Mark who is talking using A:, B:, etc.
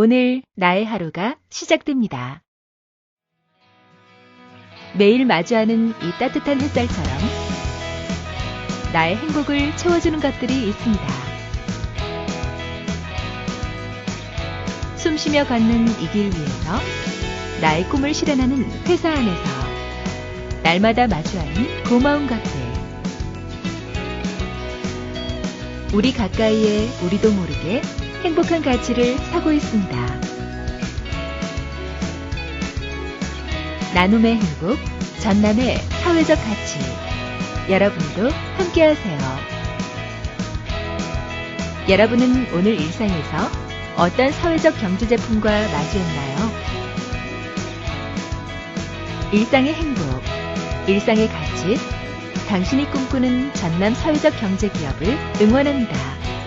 A: 오늘 나의 하루가 시작됩니다. 매일 마주하는 이 따뜻한 햇살처럼 나의 행복을 채워주는 것들이 있습니다. 숨쉬며 걷는 이 길 위에서 나의 꿈을 실현하는 회사 안에서 날마다 마주하는 고마운 것들. 우리 가까이에 우리도 모르게 행복한 가치를 사고 있습니다. 나눔의 행복, 전남의 사회적 가치. 여러분도 함께하세요. 여러분은 오늘 일상에서 어떤 사회적 경제 제품과 마주했나요? 일상의 행복, 일상의 가치, 당신이 꿈꾸는 전남 사회적 경제 기업을 응원합니다.